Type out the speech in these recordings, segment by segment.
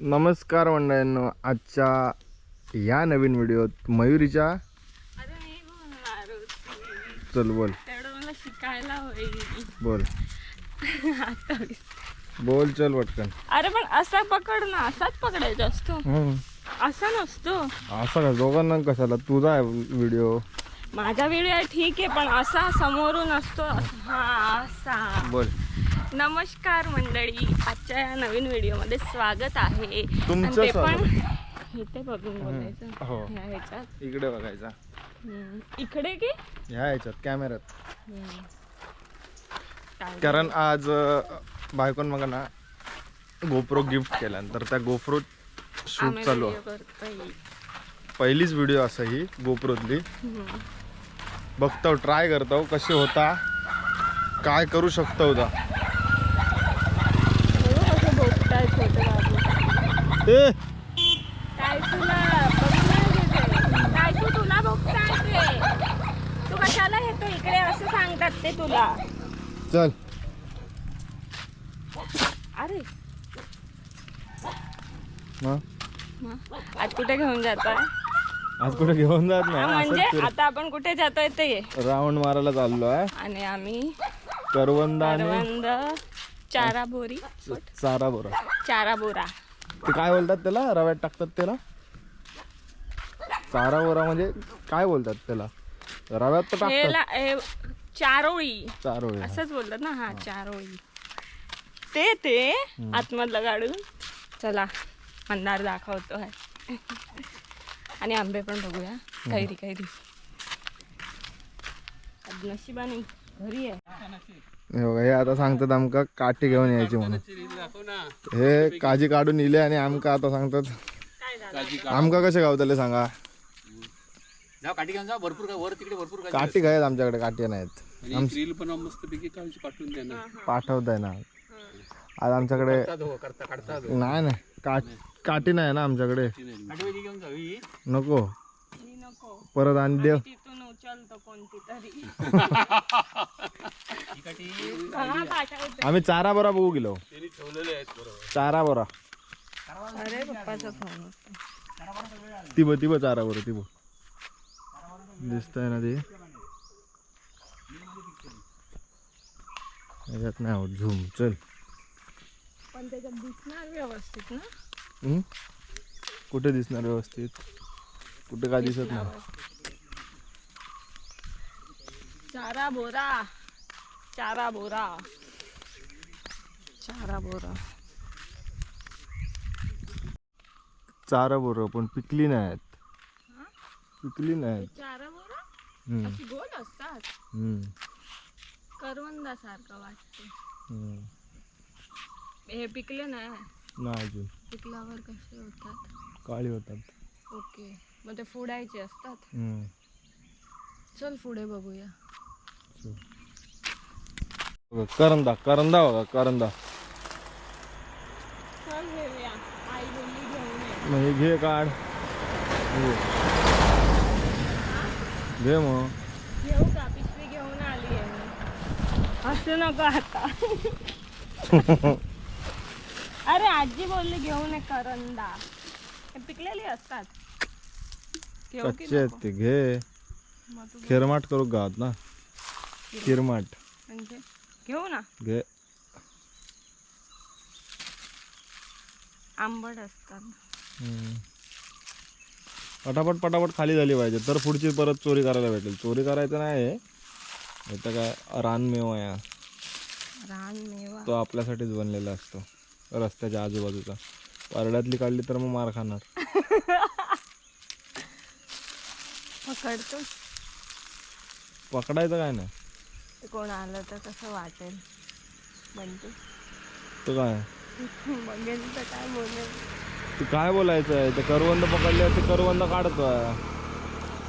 नमस्कार मंडळींनो आजच्या या नवीन व्हिडिओत मयुरीच्या चल बोल. मला शिकायला होईल. बोल. आता बोल चल पटकन. अरे पण असा पकड ना असाच पकडायचा असतो. असा नसतो. असं का? दोघांना कशाला? तुझा आहे व्हिडिओ. माझा व्हिडिओ ठीक आहे पण असा समोरून असतो हा असा. बोल. नमस्कार मंडळी आजच्या या नवीन व्हिडिओमध्ये स्वागत आहे आणि तुमचं ते पण स्वागत. इथे बघून बोलायचं हो. ह्या ह्याच्यात इकडे बघायचा हम्म. इकडे की ह्या ह्याच्यात कॅमेऱ्यात हम्म. कारण आज अं, बायकोन मग ना गोप्रो गिफ्ट केला तर त्या गोप्रो शूट आम्ही चालू video करतोय. पहिलीच व्हिडिओ असा ही गोप्रोतली हम्म. बघतो ट्राय करतो कशी होता काय करू शकतो होता बघू कसं बोबटाय छोटे बाबू ए. काय तुला. काय तू तुला बघताय ते तू कशाला येतो इकडे असं सांगतात ते तुला चल. अरे. मग मग आज कुठे घेऊन जातोय आज कुठे घेऊन जात नाही? म्हणजे असंच आता आपण कुठे जातोय ते? ये. राऊंड मारायला चाललो आहे. आणि आम्ही करवंदा आणि करवंद चारा बोरी चारा बोरा चारा बोरा ते काय बोलतात त्याला? रव्यात टाकतात त्याला. चारा बोरा म्हणजे काय बोलतात त्याला? रव्यात तर टाकतात. हे चारोळी. चारोळी असंच बोलतात ना हा चारोळी. ते ते आतमधलं काढून चला मंदार दाखवतो आहे. आणि आंबे पण बघूया. कैरी कैरी. आज नशिबाने घरी आहे. हे बघा हे आता सांगतात आमका काठी घेऊन यायची म्हणून. हे काजी काढून इले आणि आमका आता सांगतात. काय झालं आमका कसे गावतले सांगा? काठी घेऊन जा भरपूर काय वर तिकडे भरपूर काय काठी काय आमच्याकडे काठी नाहीत. आणि रील पण मस्त पैकी काढून पाठवून द्या ना पाठवताय ना. आज आमच्याकडे हो हो. नाही नाही. का काठी नाही ना आमच्याकडे. नको. परत आणि देव उचलतो कोणती तरी. ही पाठवते. आम्ही चारा बरा बघू गेलो. चारा बरा. अरे पप्पाचा फोन होता. ती बघ ती बघ चारा बरं ती बघ दिसतंय ना ते. याच्यात नाही आवड झूम चल. पण त्याच्यात दिसणार व्यवस्थित ना? हम्म? कुठे दिसणार व्यवस्थित? कुठे काय दिसत नाही. चारा बोरा चारा बोरा चारा बोरा चारा बरं पण पिकली नाहीत. पिकली नाहीत. चारा बोरा हम्म, अशी गोल असतात? हम्म, करवंदा सारखं वाटते. हम्म. हे पिकले नाही. नाही अजून. पिकल्यावर कसे होतात? काळी होतात. ओके. मग ते फोडायचे असतात? हम्म, चल पुढे बघूया. करंदा करंदा बघा करंदा. हे घे काढ. घे. मग. घेऊ का? पिशवी घेऊन आली आहे मी. असं नको आता. अरे आजी बोलली घेऊन ये करंदा. पिकलेली असतात. कच्चे आहेत? ते घे. खिरमाट करू गावात ना? म्हणजे घेऊ ना. घे. आंबट असतात. हम्म. पटापट पटापट खाली झाली पाहिजे. तर पुढची परत चोरी करायला भेटेल. चोरी करायचं नाही इथं काय रानमेवा आहे हा. रान मेवा. तो आपल्यासाठीच बनलेला असतो. रस्त्याच्या आजूबाजूचा. परड्यातली काढली तर मग मार खाणार. पकडतो पकडायचं काय नाही. कोण आलं तर कसं वाटेल? म्हणते तो काय? बघेल तर काय बोलेल तू काय बोलायचं आहे ते करवंद पकडले ते करवंद काढतोय.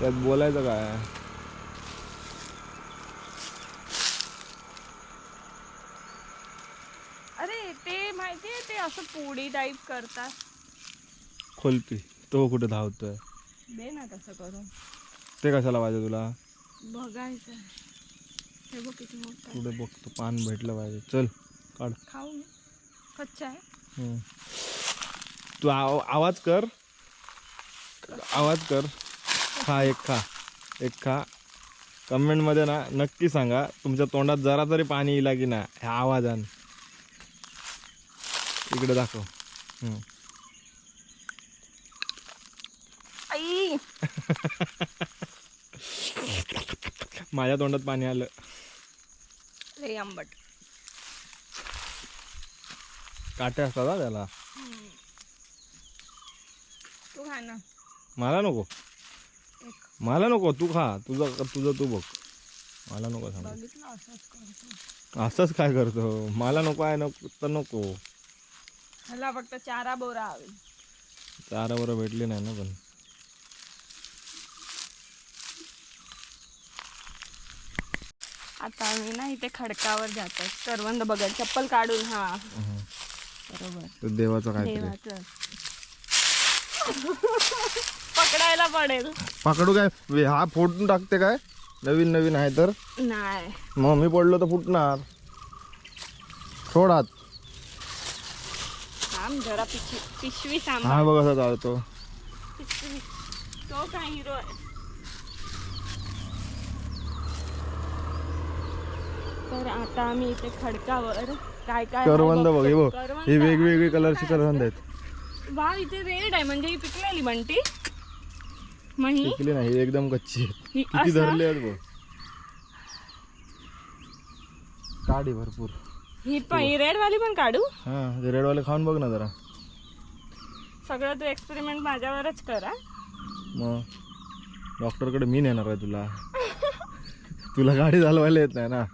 त्यात बोलायचं काय? अरे ते माहितीये ते असं पोळी टाईप करतात. खोलपी. तो कुठे धावतोय? दे ना तसं करून. ते कशाला पाहिजे तुला? बघायचं हे बघ किती मोठं आहे. पुढे बघतो पान भेटलं पाहिजे. चल काढ. खाऊ मी. कच्चा आहे. हम्म. तू आव- आवाज कर. आवाज कर. खा एक खा. एक खा. कमेंटमध्ये ना नक्की सांगा तुमच्या तोंडात जरा तरी पाणी येईल की ना ह्या आवाजान इकडे दाखव. हम्म. आई. माझ्या तोंडात पाणी आलं. लई आंबट. काटे असतात हा त्याला. तू खा ना. मला नको. मला नको तू खा. तुझं तुझं तू बघ. मला नको सांग. बघितलं असंच करतो. असंच काय करतो? मला नको आहे नको तर नको. मला फक्त चारा बोरा हवी. चारा बरं भेटली नाही ना पण. आता आम्ही ना इथे खडकावर जातो करवंद बघत चप्पल काढून हा. बरोबर. तो देवाचं देवाचं. पकडायला पडेल. पकडू काय? वे- हा फोडून टाकते काय? नवीन नवीन आहे तर? नाही. मग मी पडलो तर फुटणार. सोडात थांब जरा पिशवी पिशवी सांभाळ हा बघ असा चालतो. पिशवी. तो काय हिरो आहे? तर आता आम्ही इथे खडकावर काय काय करवंद बघ हे बघ. ही वेगवेगळी कलरची करवंद आहेत? वा इथे रेड आहे म्हणजे ही पिकलेली ही पिकली नाही एकदम कच्ची किती? धरले आहेत बघ. काढी भरपूर. ही पण ही रेड वाली पण काढू? हा ते रेडवाले खाऊन बघ ना जरा. सगळं तू एक्सपेरिमेंट माझ्यावरच करा मग? डॉक्टरकडे मी नेणार आहे तुला. तुला गाडी चालवायला येत नाही ना.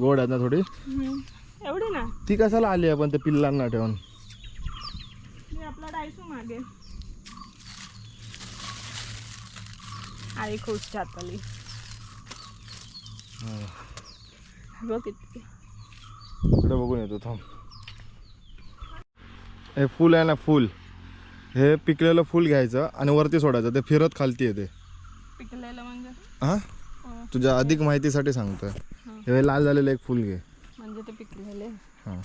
गोड आहेत ना थोडी? एवढी ना? ती कशाला आली आहे पण ते पिल्लांना ठेवून? मी आपला डायसू मागे. आई खुश छातली बघ किती. इकडे बघून येतो थांब. हे फुल आहे ना फुल. हे पिकलेलं फुल घ्यायचं आणि वरती सोडायचं. ते फिरत खालती येते. पिकलेलं म्हणजे? हा हो. तुझ्या अधिक माहितीसाठी सांगतोय. हे लाल झालेलं एक फुल घे. म्हणजे ते पिकलेले हां.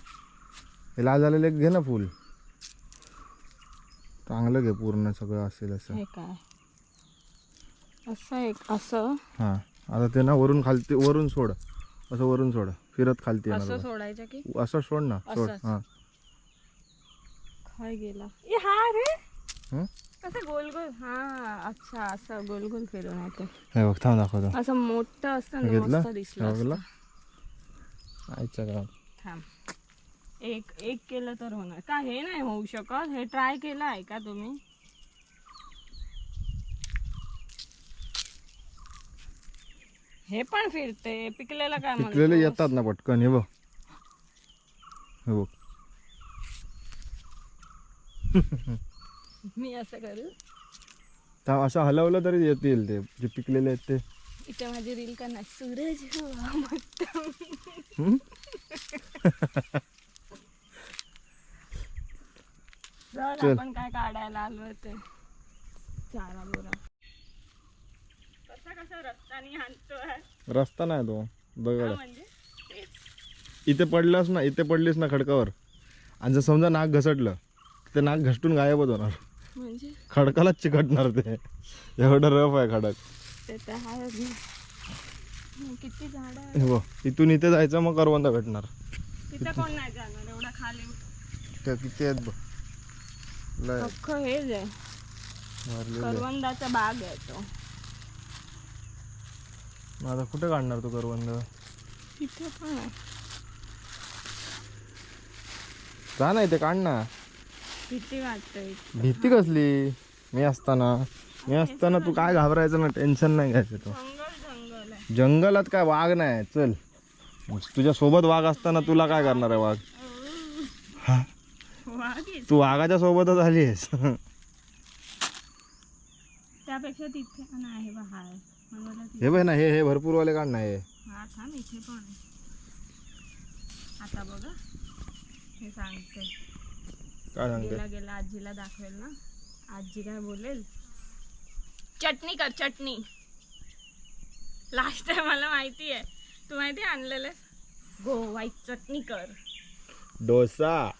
हे लाल झालेलं एक घे ना फुल. चांगलं घे पूर्ण सगळं असेल असं. हे काय? असं एक असं? हां. आता ते ना वरून खालती वरून सोड. असं वरून सोड. फिरत खालती असं सोडायचं की. असं सोड ना सोड. असंच. हां. काय गेला. ए हा रे. हं? कसं गोल गोल. हा अच्छा असं गोल गोल फिरून येते हे बघ थांब दाखवतो. असं मोठं असतं ना घेतलं मस्त दिसलं असतं. आयच्या गावात थांब. एक एक केलं तर होणार. का हे नाही होऊ शकत? हे ट्राय केलं आहे का तुम्ही? हे पण फिरते. पिकलेलं काय पिकलेले? येतात ना पटकन. हे बघ. हे बघ. मी असं करू? असं हलवलं तरी येतील ते. जे पिकलेले आहेत ते. इथे माझी रील का नाही सूरज? चल. आपण काय काढायला आलो ते. चारा बोरा. कसा कसा रस्ता नाही तो. दगड हा म्हणजे. इथे पडलास ना इथे पडलीस ना खडकावर. आणि जर समजा नाक घसटलं ते नाक घसटून गायबच होणार. म्हणजे? खडकालाच चिकटणार ते. एवढं रफ आहे खडक. ते तर आहेच ना. किती झाड आहे हे बघ इथून इथे जायचं मग करवंद भेटणार. तिथे कोण नाही जाणार एवढा खाली. त्या किती आहेत बघ. लय. अख्खं हेच आहे. भरलेले करवंदाचा बाग आहे तो. मग आता कुठे काढणार तू करवंद? तिथे पण आहे. जा ना इथे काढ ना. किती वाटतंय भीती कसली? मी असताना मी असताना तू काय घाबरायचं ना टेन्शन नाही घ्यायचं तू. जंगलात काय वाघ नाही चल. तुझ्या सोबत वाघ असताना तुला काय करणार आहे वाघ? हा. तू वाघाच्या सोबतच आली आहेस. त्यापेक्षा तिथे हे बघ ना हे हे भरपूर वाले काढ ना हे. आता बघा. हे सांगते. काय सांगते? गेला आजीला दाखवेल ना. आजी काय बोलेल? चटणी कर चटणी. लास्ट टाइम मला माहिती आहे. तू माहिती आहे आणलेलं? गोवाई चटणी कर. डोसा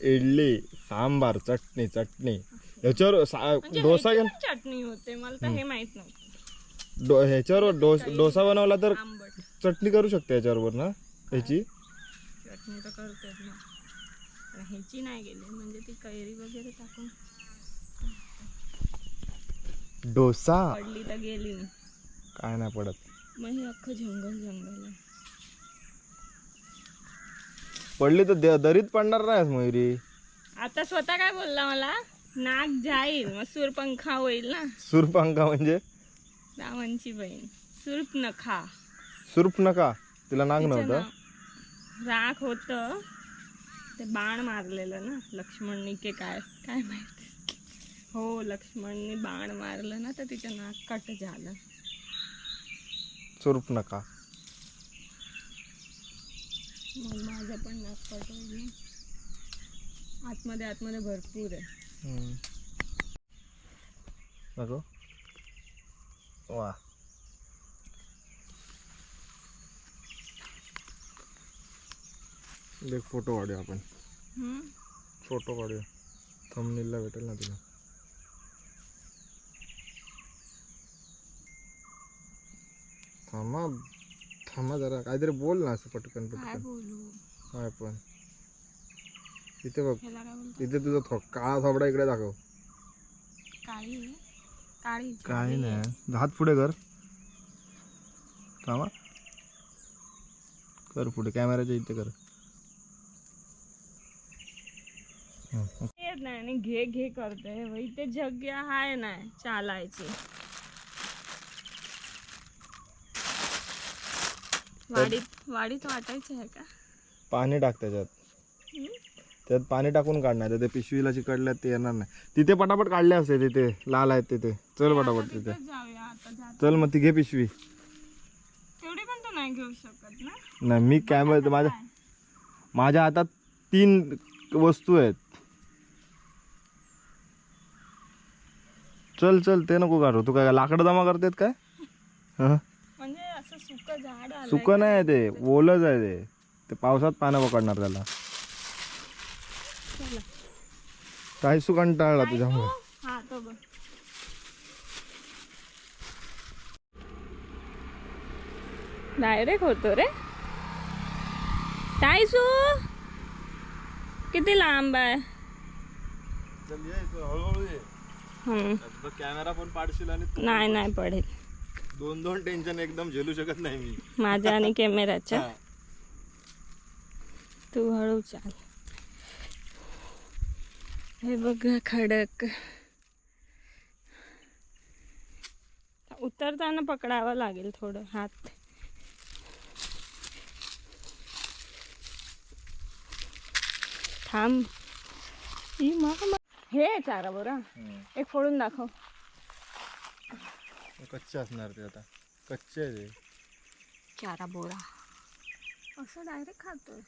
इडली सांबार चटणी चटणी. ह्याच्यावर सा- म्हणजे डोसा ह्याची घे पण चटणी होते? मला तर हे माहीत नव्हतं. डो ह्याच्यावर डोस डोसा बनवला तर आंबट. चटणी करू शकते ह्याच्यावर ना? ह्याची? चटणी तर करतेच ना. पण ह्याची नाही गेली. म्हणजे ती कैरी वगैरे टाकून डोसा? पडली तर गेली. काय नाही पडत. मग हे अख्खं जंगल जंगल आहे. पडली तर द- दरीत पडणार नाही मयुरी आता स्वतः काय बोलला मला? नाक जाईल मग सूरपंखा होईल ना. सुरपांका म्हणजे? रावणची बहीण. सुरप नखा सुरप नका तिला नाग तिचं नव्हतं? नाव राख होत. ते बाण मारलेलं ना लक्ष्मणनी के काय? काय माहिती? हो लक्ष्मणनी बाण मारलं ना तर तिचं नाक कट झालं. सुरप नका. मग माझं पण नाक कट होईल ना. आतमध्ये आतमध्ये भरपूर आहे. नको वा. एक फोटो काढूया आपण. हम्म? फोटो काढूया. थंबनेलला भेटेल ना तुला. थांबा थांबा जरा. काहीतरी बोल ना असं पटकन काय पटकन बोलू? काय पण. इथे बघ. ह्याला काय बोलतो? इथे तुझा थो काळा थोबडा इकडे दाखव. काळी? आहे काळी काही नाही. हात पुढे कर. थांबा. कर पुढे. कॅमेराच्या इथे कर. हं, येत नाही आणि घे घे करते. वही ते जग्या हाय नाही. चालायची. वाडीत वाडीत वाटायचं आहे का? पाणी टाक त्याच्यात? त्यात पाणी टाकून काढणार ते पिशवीला चिकटल्यात ते येणार नाही. तिथे पटापट काढले असते तिथे लाल आहेत तिथे. चल पटापट तिथे. चल मग ती घे पिशवी. पण तू नाही घेऊ शकत ना? नाही मी कॅमेरा माझ्या माझ्या हातात तीन वस्तू आहेत. चल चल ते नको काढू. तू काय लाकडं जमा करतेत काय? हं? सुक नाही आहे ते ओलच आहे ते. ते पावसात पानं पकडणार त्याला. काही सु कंटाळला तुझ्यामुळे. हा डायरेक्ट होतो रे. टायसू किती लांब आहे? हम्म. कॅमेरा पण पाडशील आणि नाही नाही पडेल. दोन दोन टेन्शन एकदम झेलू शकत नाही मी. माझ्या आणि कॅमेराच्या. तू हळू चाल. हे बघ खडक. उतरताना पकडावं लागेल थोडं हात. थांब. ई मा- मा- हे चारा बरं. एक फोडून दाखव. कच्चे असणार ते आता. कच्चे आहे ते. चारा बोरा. असं डायरेक्ट खातोय.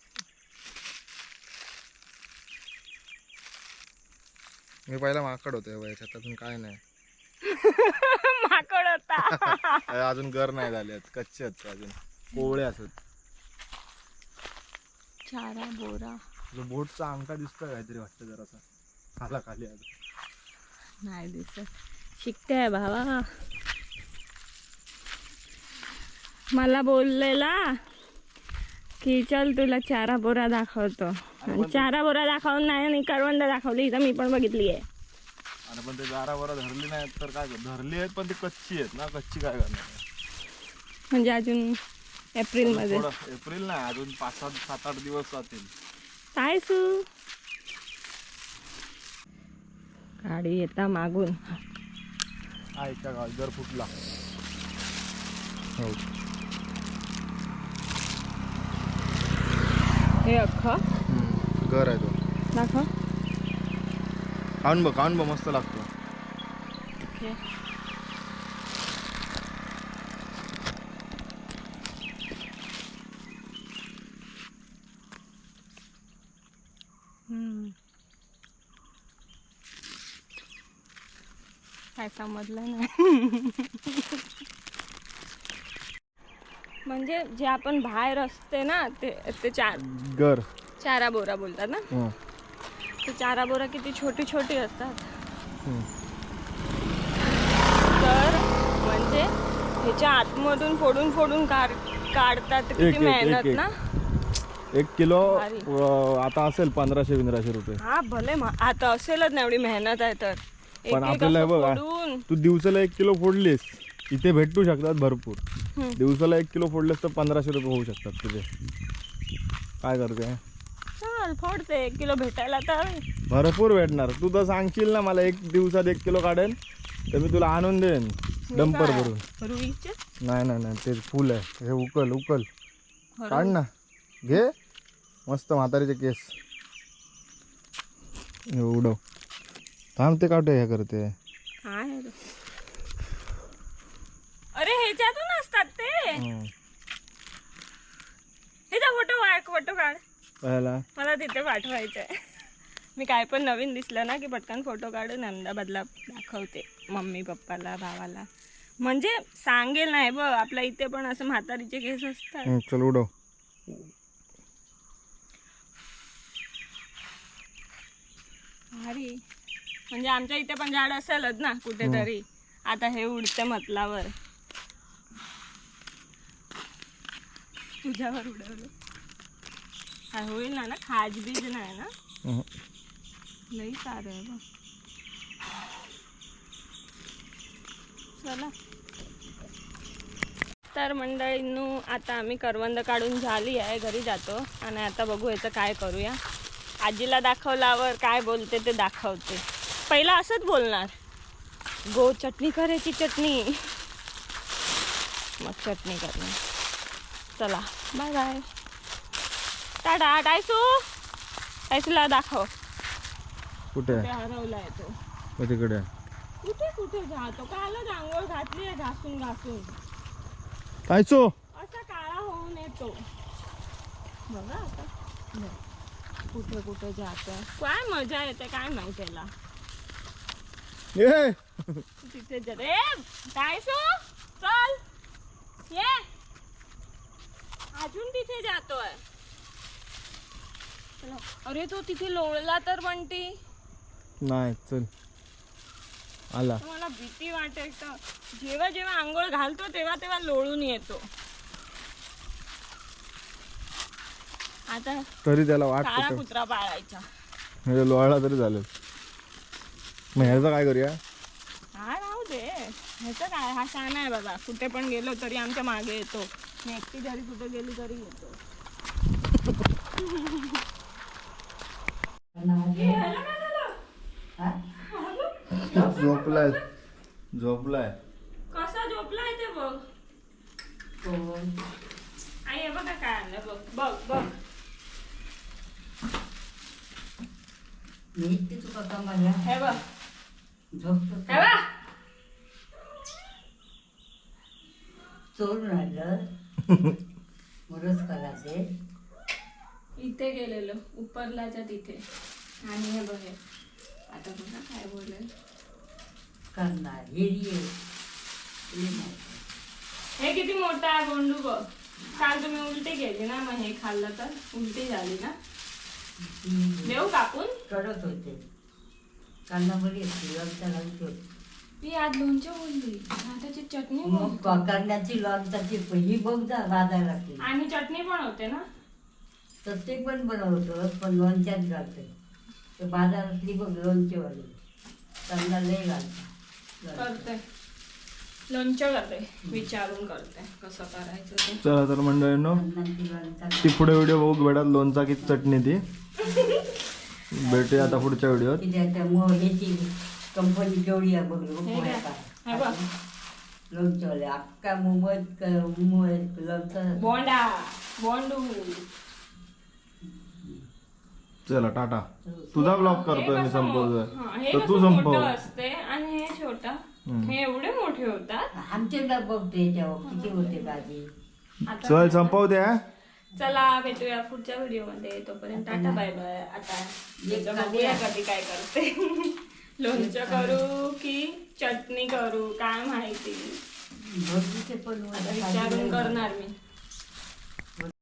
मी पहिला माकड होतो या याच्यात अजून काय नाही. माकड होता. अरे अजून घर नाही झाले आहेत. कच्चे आहेत ते अजून. कोवळे असत. चारा बोरा. जो बोटचा अंका दिसतोय काहीतरी वाटतं जरासा. खाला खाली. नाही दिसत. शिकते भावा मला बोललेला की चल तुला चारा बोरा दाखवतो. आणि चारा बोरा दाखवून नाही आणि करवंद दाखवली तर मी पण बघितली आहे. पण ते जारा बरा धरली नाहीत तर काय धरली आहेत पण ती कच्ची आहेत ना कच्ची काय करणार म्हणजे अजून एप्रिलमध्ये. थोडं एप्रिल नाही अजून पाच सात सात आठ दिवस जातील. काय सू? गाडी येता मागून. हा गावात घर फुटला. हो. हे अख्खं? हम्म, घर आहे तो. दाखव. खाऊन बघ खाऊन बघ मस्त लागतो. हम्म. काय समजलं नाही. म्हणजे जे आपण बाहेर असते ना ते ते चार घर. चारा बोरा बोलतात ना? हं. ते चारा बोरा किती छोटी छोटी असतात. हम्म. तर म्हणजे ह्याच्या आतमधून फोडून फोडून काढ काढतात एक- किती एक- मेहनत एक- ना? एक किलो भारी. अं, आता असेल पंधराशे पंधराशे रुपये. हा भले मा- आता असेलच ना एवढी मेहनत आहे तर. एक पण एक आपल्याला असं हे बघ, फोडून. तू दिवसाला एक किलो फोडलीस. इथे भेटू शकतात भरपूर. दिवसाला एक किलो फोडलेस तर पंधराशे रुपये होऊ शकतात तुझे काय करते? चल फोडते. एक किलो भेटायला तर भरपूर भेटणार. तू तर सांगशील ना मला एक दिवसात एक किलो काढेल तर मी तुला आणून देईन. डंपर? भरून. नाही नाही नाही. ते फुल आहे. हे उकल उकल. काढ ना. घे. मस्त म्हातारीचे केस. उडव. थांब ते काढते हे करते काय आहे रे? अरे ह्याच्यातून ह्याचा फोटो फोटो काढ. पहिला. मला तिथे पाठवायचं आहे मी काय पण नवीन दिसलं ना की पटकन फोटो काढून अहमदाबादला दाखवते. मम्मी पप्पाला भावाला. म्हणजे सांगेल नाही बघ आपल्या इथे पण असं म्हातारीचे केस असतात. चल उडव. भारी. म्हणजे आमच्या इथे पण झाड असेलच ना कुठेतरी. आता हे उडते मतलावर तुझ्यावर उडवलं. काय होईल ना ना? खाज बीज नाही ना. लई सारं आहे बघ. चला. तर मंडळींनो आता आम्ही करवंद काढून झाली आहे घरी जातो. आणि आता बघू याचं काय करूया. आजीला दाखवल्यावर काय बोलते ते दाखवते. पहिला असंच बोलणार. गो चटणी करायची चटणी. मग चटणी करणार. चला बाय बाय टाटा टायसू. टायसूला दाखव. कुठे? हरवला तो? तिकडे. कुठे कुठे जातो? कालच आंघोळ घातली आहे घासून घासून. काय चो असा काळा होऊन येतो. बघा आता. कुठे कुठे जातो? काय मजा येते काय माहिती त्याला ये तिथे जाते ए टायसू चल. ये. अजून तिथे जातोय. चला. अरे तो तिथे लोळला तर म्हणती नाही चल. आला. मला भीती वाटेल तर. जेव्हा जेव्हा आंघोळ घालतो तेव्हा तेव्हा लोळून येतो. आता तरी त्याला वाट काळा कुठे कुत्रा पाळायचा म्हणजे लोळला तरी चालेल. मग ह्याचं काय करूया? हा राहू दे. ह्याचं काय? हा शान आहे बाबा कुठे पण गेलो तरी आमच्या मागे येतो. मी एकटी जरी कुठे गेली तरी येतो. हे? झोपलाय. झोपलाय. कसा झोपलाय ते बघ. आई बघा काय आणलं बघ. बघ बघ. मी तुका कमाल्या हे बघ. झोपतो हे बघ. चोरून मुरस करायचे. इथे गेलेलो उपरलाच्या तिथे. आणि हे बघ हे. आता बघा काय बोलेल. करणार आहे. हे नाही. हे किती मोठा आहे गोंडू बघ. काल तुम्ही उलटी केली ना मग हे खाल्लं तर उलटी झाली ना. ती देऊ कापून. कडक होते. कांदा बरी लोणचा घालतो ती आज लोणचं बोलली. त्याची चटणी मग बोलली. कांद्याची लोणचाची ही बघ जा भाजायला लागते. आणि चटणी पण होते ना? तर ते पण बनवतो पण लोणच्यात घालते. ते बाजारातली बघ लोणचेवाली. कांदा लय घालतो. करते. लोणचं करते. विचारून करते कसं करायचं ते. चला तर मंडळींनो ती पुढे व्हिडिओ बघू भेटत लोणचा की चटणी ती. भेटूया आता पुढच्या व्हिडिओत. त्याच्या मग ह्याची कंपनी केवढी आहे बघ बघ. लोणचंवाले अख्खा मुंबईत मुंबईत लोणचं. बोंडा बोंडू. चला टाटा. तुझा ब्लॉग करतोय मी हे संपवतोय. तर तू संपव. असते आणि हे छोटं. हे एवढे मोठे होतात? आमच्याकडे बघते किती होते भाजी. आता चल संपव द्या चला भेटूया पुढच्या व्हिडिओमध्ये. तोपर्यंत टाटा बाय बाय. आता बघूया. कधी काय करते? लोणचं करू की चटणी करू काय माहिती? पण विचारून करणार मी.